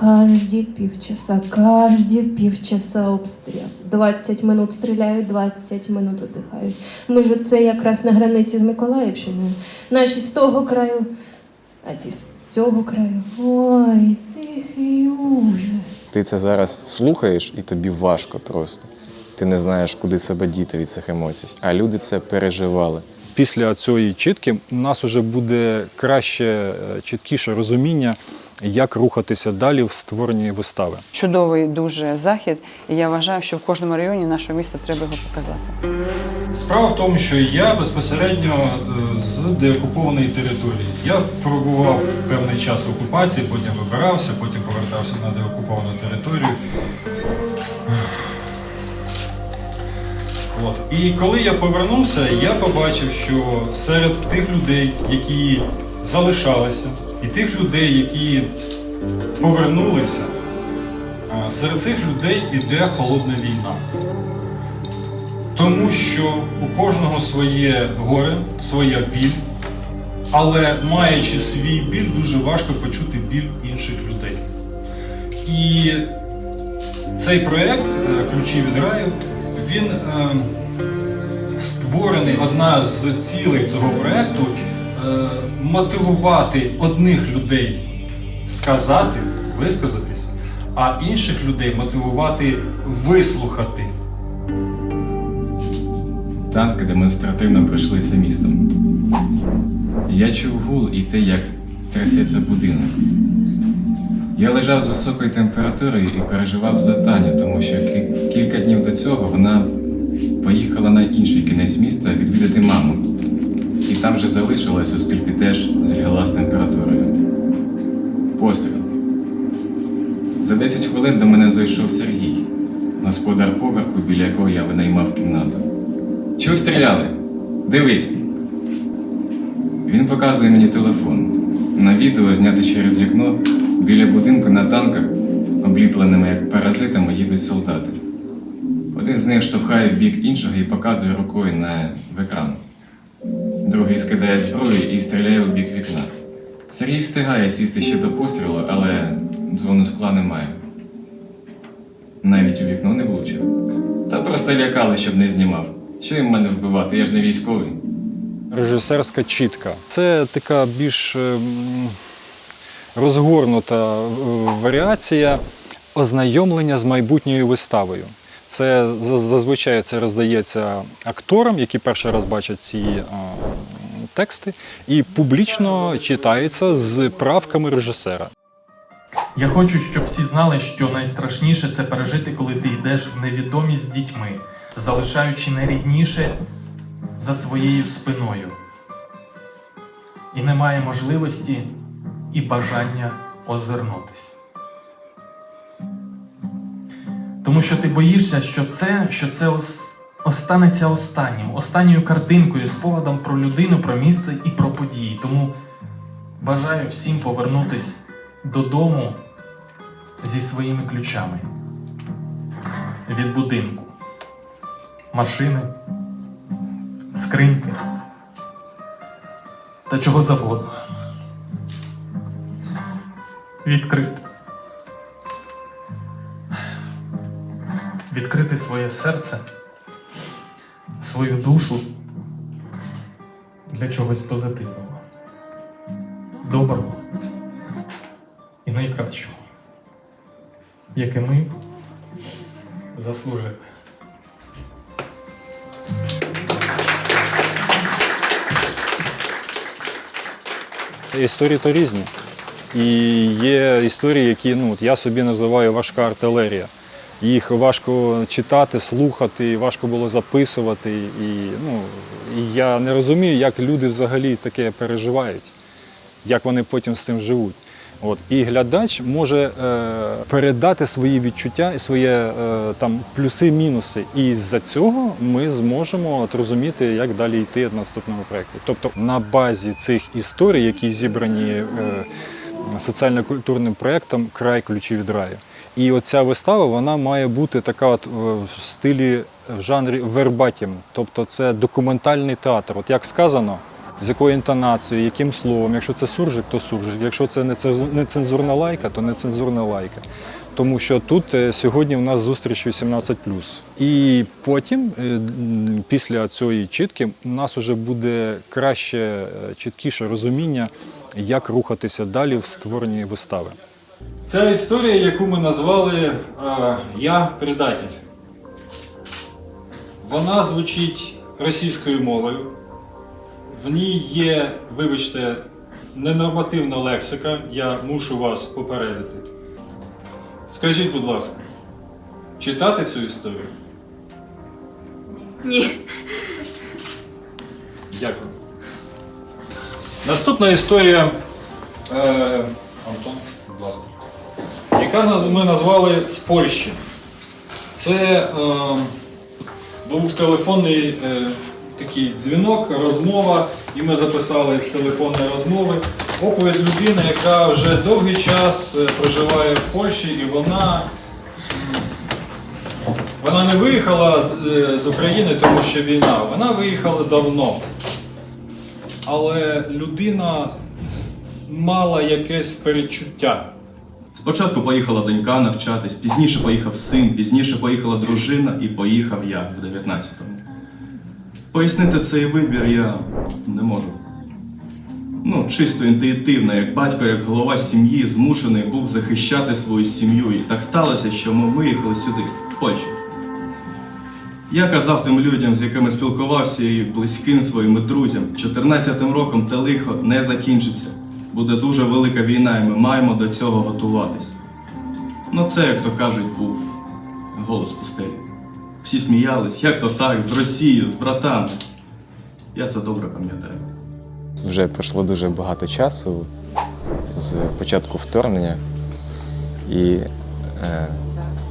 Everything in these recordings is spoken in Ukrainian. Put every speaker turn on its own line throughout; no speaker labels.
Каждые півчаса, каждые півчаса обстріл. 20 минут стріляють, 20 минут віддихають. Ми ж це якраз на границі з Миколаївщиною. Наші з того краю, а ті з цього краю. Ой, тихий ужас.
Ти це зараз слухаєш, і тобі важко просто. Ти не знаєш, куди себе діти від цих емоцій. А люди це переживали.
Після цієї чітки у нас вже буде краще, е, чіткіше розуміння, як рухатися далі в створенні вистави.
Чудовий дуже захід, і я вважаю, що в кожному районі нашого міста треба його показати.
Справа в тому, що я безпосередньо е, з деокупованої території. Я пробував певний час в окупації, потім вибирався, потім повертався на деокуповану територію. От. І коли я повернувся, я побачив, що серед тих людей, які залишалися, і тих людей, які повернулися, серед цих людей іде холодна війна. Тому що у кожного своє горе, своя біль, але маючи свій біль, дуже важко почути біль інших людей. І цей проєкт е, Ключі від раю, він е, створений, одна з цілей цього проєкту е, мотивувати одних людей сказати, висказатись, а інших людей мотивувати вислухати.
Танки демонстративно пройшлися містом. Я чув гул і те, як трясеться будинок. Я лежав з високою температурою і переживав за Таню, тому що кілька днів до цього вона поїхала на інший кінець міста відвідати маму. І там же залишилась, оскільки теж злягла з температурою. Постріл. За 10 хвилин до мене зайшов Сергій, господар поверху, біля якого я винаймав кімнату. Чого стріляли? Дивись. Він показує мені телефон. На відео, зняте через вікно, біля будинку на танках, обліпленими як паразитами, їдуть солдати. Один з них штовхає в бік іншого і показує рукою на екран. Другий скидає зброю і стріляє у бік вікна. Сергій встигає сісти ще до пострілу, але дзвону скла немає. Навіть у вікно не влучив. Та просто лякали, щоб не знімав. Що їм мене вбивати? Я ж не військовий.
Режисерська чітка. Це така більш ем, розгорнута е, варіація ознайомлення з майбутньою виставою. Це зазвичай це роздається акторам, які перший раз бачать ці е, тексти, і публічно читається з правками режисера.
Я хочу, щоб всі знали, що найстрашніше це пережити, коли ти йдеш в невідомість з дітьми, залишаючи найрідніше за своєю спиною. І немає можливості і бажання озирнутися. Тому що ти боїшся, що це, що це ос- останеться останнім, останньою картинкою, спогадом про людину, про місце і про події. Тому бажаю всім повернутись додому зі своїми ключами від будинку, машини, скриньки та чого завгодно. Відкрити. Відкрити своє серце, свою душу для чогось позитивного, доброго і найкращого, яке ми заслужили.
Історії то різні. І є історії, які ну, от я собі називаю важка артилерія. Їх важко читати, слухати, важко було записувати. І, ну, і я не розумію, як люди взагалі таке переживають, як вони потім з цим живуть. От. І глядач може е, передати свої відчуття і свої е, там плюси-мінуси. І з-за цього ми зможемо от, розуміти, як далі йти в наступному проєкті. Тобто на базі цих історій, які зібрані е, соціально-культурним проєктом Край ключі від раю. І оця вистава вона має бути така от е, в стилі в жанрі вербатім, тобто це документальний театр. От як сказано, з якою інтонацією, яким словом. Якщо це суржик, то суржик. Якщо це не цензу- нецензурна лайка, то нецензурна лайка. Тому що тут е, сьогодні у нас зустріч 18. І потім, е, після цієї чітки, у нас вже буде краще, е, чіткіше розуміння, як рухатися далі в створенні вистави. Це історія, яку ми назвали е, Я предатель. Вона звучить російською мовою. В ній є, вибачте, ненормативна лексика. Я мушу вас попередити. Скажіть, будь ласка, читати цю історію?
Ні.
Дякую. Наступна історія. Е, Антон, будь ласка. Яка ми назвали з Польщі. Це е, був телефонний е, такий дзвінок, розмова, і ми записали з телефонної розмови оповідь людини, яка вже довгий час е, проживає в Польщі, і вона. Вона не виїхала е, з України, тому що війна. Вона виїхала давно. Але людина мала якесь перечуття.
Спочатку поїхала донька навчатись, пізніше поїхав син, пізніше поїхала дружина і поїхав я в 19-му. Пояснити цей вибір я не можу. Ну, чисто інтуїтивно, як батько, як голова сім'ї, змушений був захищати свою сім'ю. І так сталося, що ми виїхали сюди, в Польщу. Я казав тим людям, з якими спілкувався і близьким своїм друзям, 14-м роком те лихо не закінчиться. Буде дуже велика війна, і ми маємо до цього готуватись. Ну, це, як то кажуть, був голос пустелі. Всі сміялись, як то так, з Росією, з братами. Я це добре пам'ятаю.
Вже пройшло дуже багато часу з початку вторгнення, і е,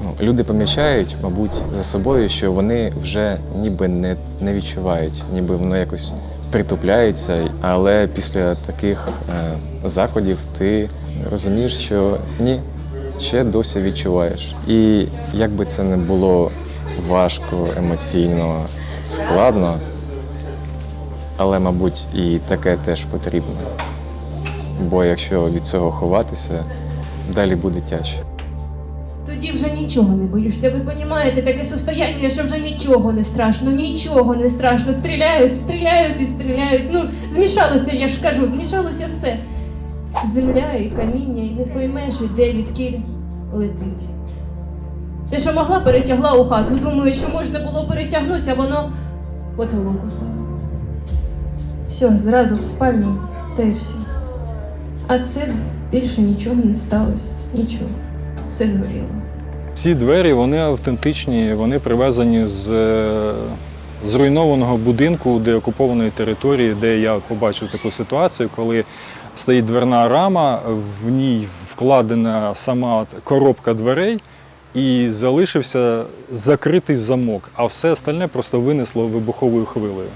ну, люди помічають, мабуть, за собою, що вони вже ніби не, не відчувають, ніби воно якось притупляється. Але після таких е, заходів ти розумієш, що ні, ще досі відчуваєш. І як би це не було важко, емоційно, складно, але, мабуть, і таке теж потрібно. Бо якщо від цього ховатися, далі буде тяжче.
Тоді вже нічого не боїшся. Ви розумієте, таке состояння, що вже нічого не страшно, нічого не страшно. Стріляють, стріляють і стріляють. Ну, змішалося, я ж кажу, змішалося все. Земля і каміння, і не поймеш, де відкіль летить. Те, що могла, перетягла у хату. Думаю, що можна було перетягнути, а воно потолок. Все, зразу в спальню, та й все. А це більше нічого не сталося. Нічого. Все згоріло.
Ці двері вони автентичні, вони привезені з е, зруйнованого будинку, де окупованої території, де я побачив таку ситуацію, коли стоїть дверна рама, в ній вкладена сама коробка дверей. І залишився закритий замок, а все остальне просто винесло вибуховою хвилею.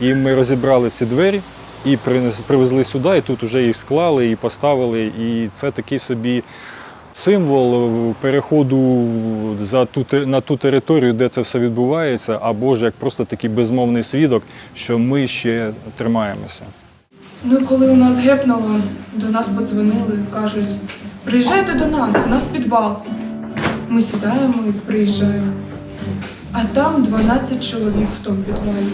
І ми розібрали ці двері і привезли сюди, і тут вже їх склали і поставили. І це такий собі символ переходу за ту, на ту територію, де це все відбувається, або ж як просто такий безмовний свідок, що ми ще тримаємося.
Ну, коли у нас гепнуло, до нас подзвонили, кажуть, приїжджайте до нас, у нас підвал. Ми сідаємо і приїжджаємо. А там 12 чоловік в тому підвалі.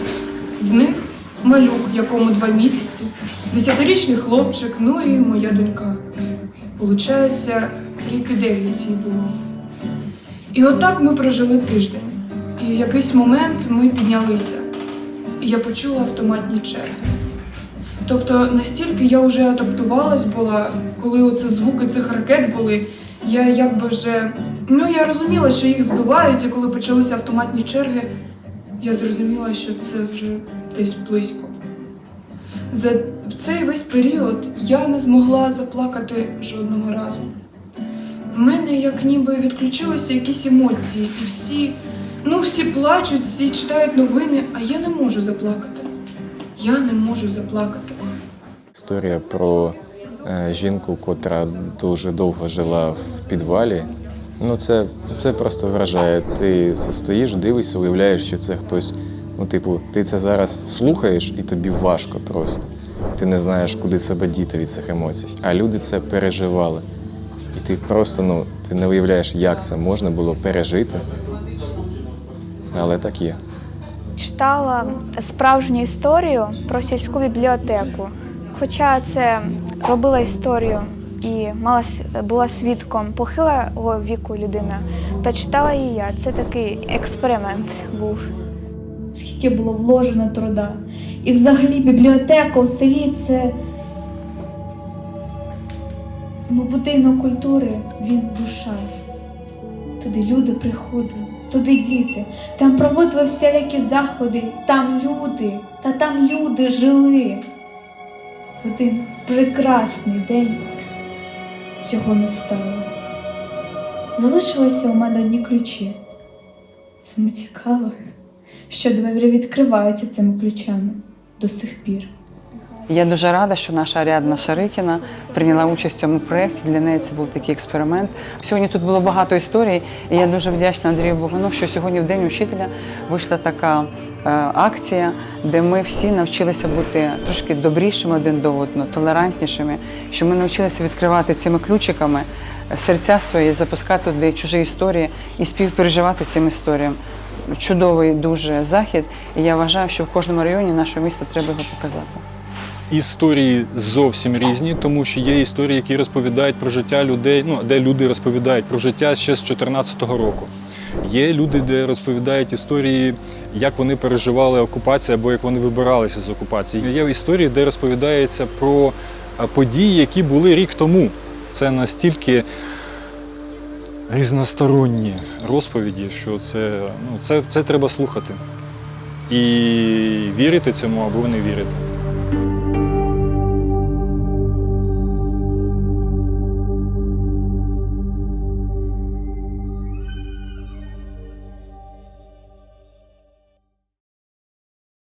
З них малюк, якому два місяці, десятирічний хлопчик, ну і моя донька. Получається, рік і дев'ять їй було. І отак ми прожили тиждень. І в якийсь момент ми піднялися. І я почула автоматні черги. Тобто настільки я вже адаптувалась була, коли оце звуки цих ракет були, я якби вже. Ну я розуміла, що їх збивають, і коли почалися автоматні черги, я зрозуміла, що це вже десь близько. За цей весь період я не змогла заплакати жодного разу. В мене як ніби відключилися якісь емоції, і всі, ну всі плачуть, всі читають новини, а я не можу заплакати. Я не можу заплакати.
Історія про е, жінку, котра дуже довго жила в підвалі. Ну, це, це просто вражає. Ти стоїш, дивишся, уявляєш, що це хтось Ну, типу, ти це зараз слухаєш і тобі важко просто. Ти не знаєш, куди себе діти від цих емоцій. А люди це переживали. І ти просто ну, ти не уявляєш, як це можна було пережити. Але так є.
читала справжню історію про сільську бібліотеку. Хоча це робила історію і мала с- була свідком похилого віку людина, та читала і я. Це такий експеримент був.
скільки було вложено труда. І взагалі бібліотека у селі це ну, будинок культури, він душа. Туди люди приходили, туди діти, там проводили всілякі заходи, там люди, та там люди жили. В один прекрасний день цього не стало. Залишилося у мене одні ключі. Саме цікаве що двері відкриваються цими ключами до сих пір.
Я дуже рада, що наша Аріадна Шарикіна прийняла участь в цьому проєкті. Для неї це був такий експеримент. Сьогодні тут було багато історій, і я дуже вдячна Андрію Богану, що сьогодні в День учителя вийшла така е, акція, де ми всі навчилися бути трошки добрішими один до одного, толерантнішими, що ми навчилися відкривати цими ключиками серця свої, запускати туди чужі історії і співпереживати цим історіям. Чудовий дуже захід, і я вважаю, що в кожному районі нашого міста треба його показати.
Історії зовсім різні, тому що є історії, які розповідають про життя людей, ну де люди розповідають про життя ще з 2014 року. Є люди, де розповідають історії, як вони переживали окупацію або як вони вибиралися з окупації. Є історії, де розповідається про події, які були рік тому. Це настільки різносторонні розповіді, що це, ну, це, це треба слухати. І вірити цьому або не вірити.